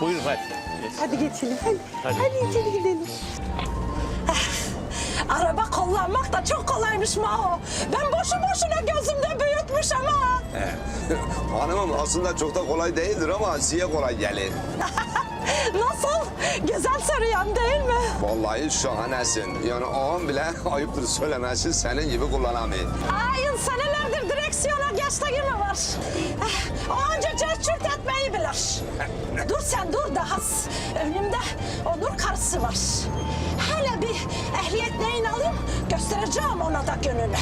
Buyurun hadi. Hadi geçelim hadi. Hadi. Hadi, içeri gidelim. Araba kullanmak da çok kolaymış Maho. Ben boşu boşuna gözümde büyütmüş ama. Hanımım aslında çok da kolay değildir ama size kolay gelir. Nasıl? Güzel soruyan değil mi? Vallahi şahanesin. Yani ağam bile ayıptır söylemesi senin gibi kullanamıyor. Ayın senelerdir direksiyona geçtiği mi var? Eh, O anca cırçırt etmeyi bilir. dur sen dur daha. Önümde Onur karısı var. Hele bir ehliyet neyin alayım göstereceğim ona da gününü.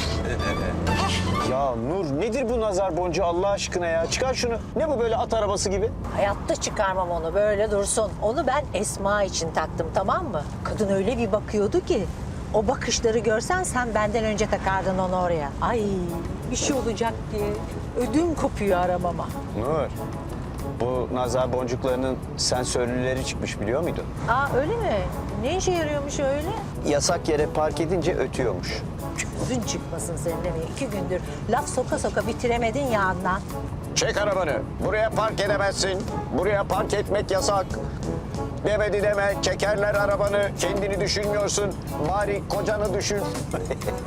Ya Nur nedir bu nazar boncuğu Allah aşkına ya? Çıkar şunu. Ne bu böyle at arabası gibi? Hayatta çıkarmam onu böyle dursun. Onu ben Esma için taktım tamam mı? Kadın öyle bir bakıyordu ki o bakışları görsen sen benden önce takardın onu oraya. Ay bir şey olacak diye ödüm kopuyor aramama. Nur, bu nazar boncuklarının sensörlüleri çıkmış biliyor muydun? Aa öyle mi? Ne işe yarıyormuş öyle? Yasak yere park edince ötüyormuş. Gözün çıkmasın senin de mi? İki gündür laf soka soka bitiremedin ya Adnan. Çek arabanı. Buraya park edemezsin. Buraya park etmek yasak. Demedi deme. Çekerler arabanı. Kendini düşünmüyorsun. Bari kocanı düşün.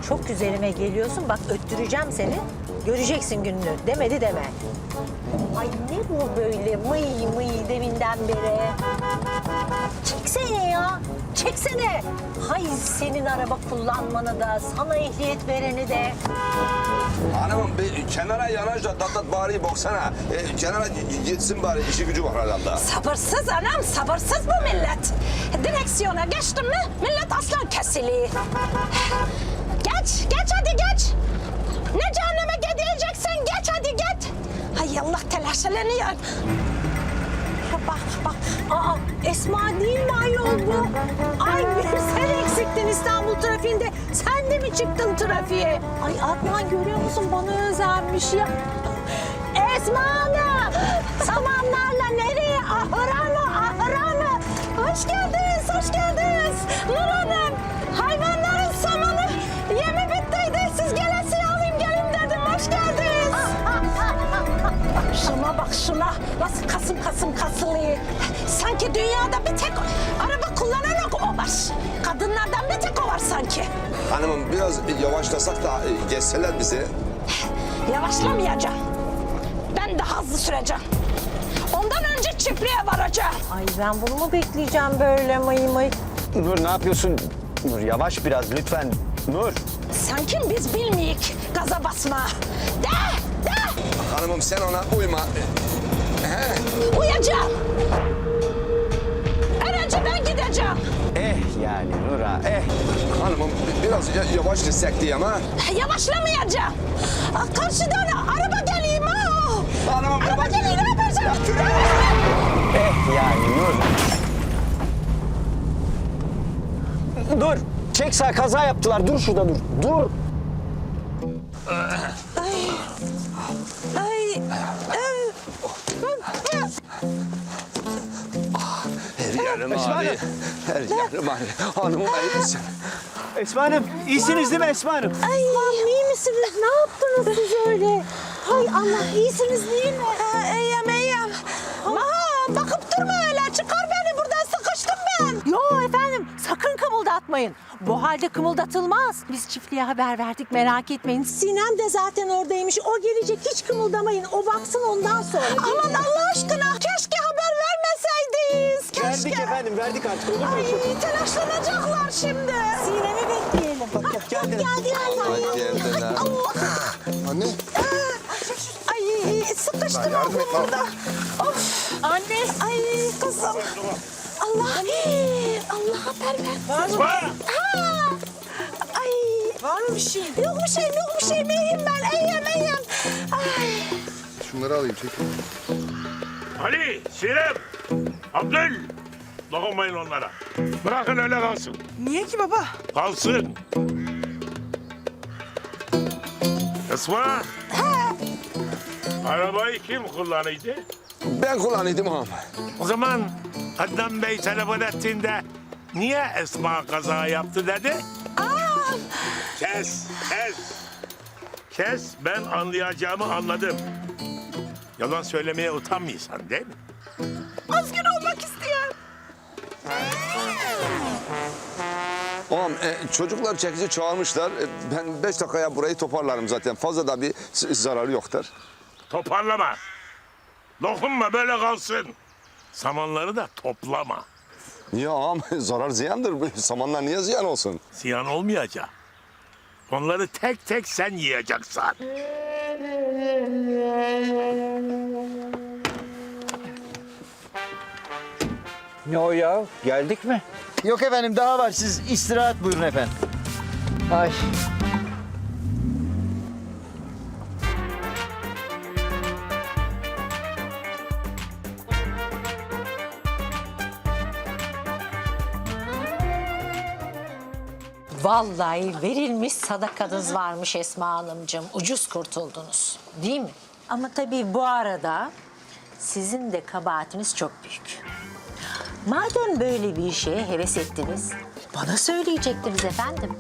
Çok güzelime geliyorsun. Bak öttüreceğim seni. Göreceksin gününü. Demedi deme. Ay ne bu böyle mıy mıy deminden beri. Çeksene ya. Çeksene. Hay senin araba kullanmanı da, sana ehliyet vereni de. Hanımım bir kenara yanaş da tat tat bari baksana. E, kenara gitsin bari işi gücü var herhalde. Sabırsız anam, sabırsız bu millet. Direksiyona geçtim mi millet aslan kesili. Geç, geç hadi geç. Ne cehenneme gideceksen geç hadi git. Hay Allah telaşeleniyor. Bak bak. Aa Esma değil mi ayol bu? Ay sen eksiktin İstanbul trafiğinde. Sen de mi çıktın trafiğe? Ay Adnan görüyor musun bana özenmiş ya. Esma Hanım! Samanlarla nereye? Ahıra mı? Ahıra mı? Hoş geldiniz, hoş geldiniz. Nur Hanım, Şuna. Nasıl kasım kasım kasılıyor. Sanki dünyada bir tek araba kullanan o var. Kadınlardan bir tek o var sanki. Hanımım biraz yavaşlasak da e, geçseler bizi. Yavaşlamayacağım. Ben daha hızlı süreceğim. Ondan önce çiftliğe varacağım. Ay ben bunu mu bekleyeceğim böyle mıy mıy? Nur ne yapıyorsun? Nur yavaş biraz lütfen. Nur. Sanki biz bilmeyik gaza basma. De, Hanımım sen ona uyma. E, uyacağım. Önce ben gideceğim. Eh yani Nur ha eh. Hanımım biraz ya- yavaş gitsek diye ama. Yavaşlamayacağım. Aa, Karşıdan araba geliyor ha. Hanımım Araba geliyor ne yapacağım? Eh yani Nur. Dur. Çek sağ kaza yaptılar. Dur şurada dur. Dur. Yerim ağrıyor. Her yerim ağrıyor. Hanımım iyi misin? Esma Hanım iyisiniz değil mi Esma Hanım? Ay iyi misiniz? Ne yaptınız siz öyle? Hay Allah iyisiniz değil mi? iyiyim iyiyim. Maha bakıp durma öyle. Çıkar beni buradan sıkıştım ben. Yo efendim sakın kımıldatmayın. Bu halde kımıldatılmaz. Biz çiftliğe haber verdik merak etmeyin. Sinem de zaten oradaymış. O gelecek hiç kımıldamayın. O baksın ondan sonra. Aman Allah aşkına. Keşke. Verdik efendim verdik artık olur mu? Ay telaşlanacaklar şimdi. Sinem'i bekleyelim. Bak geldiler. Geldiler. Ay geldiler. Anne, Ay sıkıştım burada. Of. Anne. Ay kızım. Allah. Allah haber ver. Var. Ha. Ay. Var mı bir şey? Yok bir şey yok bir şey. İyiyim ben iyiyim iyiyim. Ay. şunları alayım çekin. Ali, Sinem, Abdül. Dokunmayın onlara. Bırakın öyle kalsın. Niye ki baba? Kalsın. Esma. Arabayı kim kullanıydı? Ben kullanıyordum ağam. O zaman Adnan Bey telefon ettiğinde niye Esma kaza yaptı dedi? Kes, kes. Kes, ben anlayacağımı anladım. Yalan söylemeye utanmıyorsan değil mi? Azgın Oğlum e, çocuklar çekici çağırmışlar. E, ben beş dakikaya burayı toparlarım zaten. Fazla da bir s- zararı yoktur. Toparlama. Dokunma böyle kalsın. Samanları da toplama. Niye ağam? Zarar ziyandır. Bu Samanlar niye ziyan olsun? Ziyan olmayacak. Onları tek tek sen yiyeceksin. Ne o ya? Geldik mi? Yok efendim daha var. Siz istirahat buyurun efendim. Ay. Vallahi verilmiş sadakanız varmış Esma Hanımcığım. Ucuz kurtuldunuz. Değil mi? Ama tabii bu arada sizin de kabahatiniz çok büyük. Madem böyle bir şeye heves ettiniz, bana söyleyecektiniz efendim.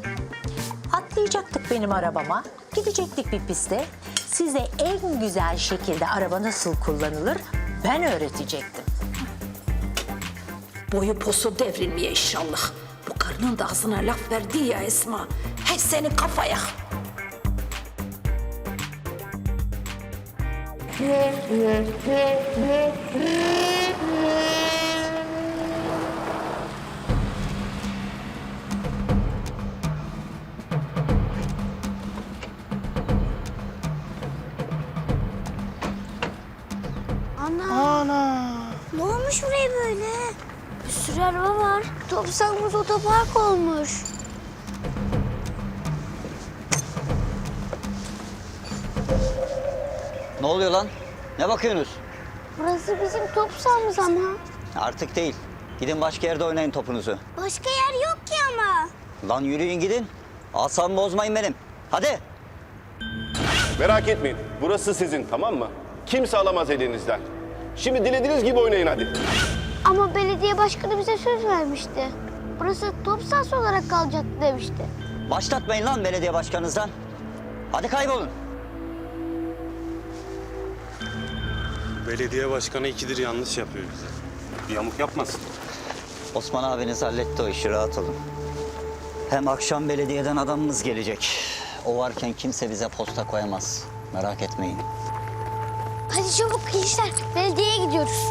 Atlayacaktık benim arabama, gidecektik bir piste. Size en güzel şekilde araba nasıl kullanılır ben öğretecektim. Boyu posu devrilmeye inşallah. Bu karının da ağzına laf verdi ya Esma. Hey senin kafaya. Ne olmuş buraya böyle? Bir sürü araba var. Topsakımız otopark olmuş. Ne oluyor lan? Ne bakıyorsunuz? Burası bizim top sahamız ama. Artık değil. Gidin başka yerde oynayın topunuzu. Başka yer yok ki ama. Lan yürüyün gidin. Asabımı bozmayın benim. Hadi. Merak etmeyin. Burası sizin tamam mı? Kimse alamaz elinizden. Şimdi dilediğiniz gibi oynayın hadi. Ama belediye başkanı bize söz vermişti. Burası top sahası olarak kalacaktı demişti. Başlatmayın lan belediye başkanınızdan. Hadi kaybolun. Belediye başkanı ikidir yanlış yapıyor bize. Bir yamuk yapmasın. Osman abiniz halletti o işi rahat olun. Hem akşam belediyeden adamımız gelecek. O varken kimse bize posta koyamaz. Merak etmeyin. Hadi çabuk gençler. Belediyeye gidiyoruz.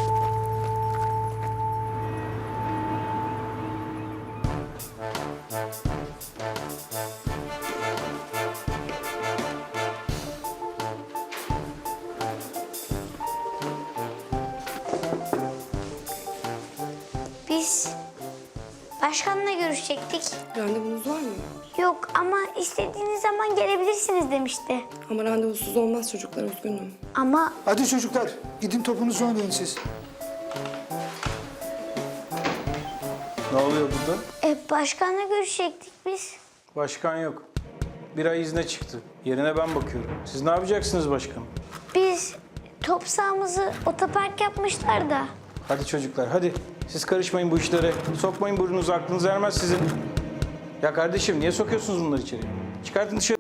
Biz başkanla görüşecektik. Randevunuz var mı? Yok ama istediğiniz zaman gelebilirsiniz demişti. Ama randevusuz olmaz çocuklar üzgünüm. Ama Hadi çocuklar gidin topunuzu oynayın siz. Ne oluyor burada? e, başkanla görüşecektik biz. Başkan yok. Bir ay izne çıktı. Yerine ben bakıyorum. Siz ne yapacaksınız başkanım? Biz top sahamızı otopark yapmışlar da. Hadi çocuklar hadi. Siz karışmayın bu işlere. Sokmayın burnunuzu aklınız ermez sizin. Ya kardeşim niye sokuyorsunuz bunları içeri? Çıkartın dışarı.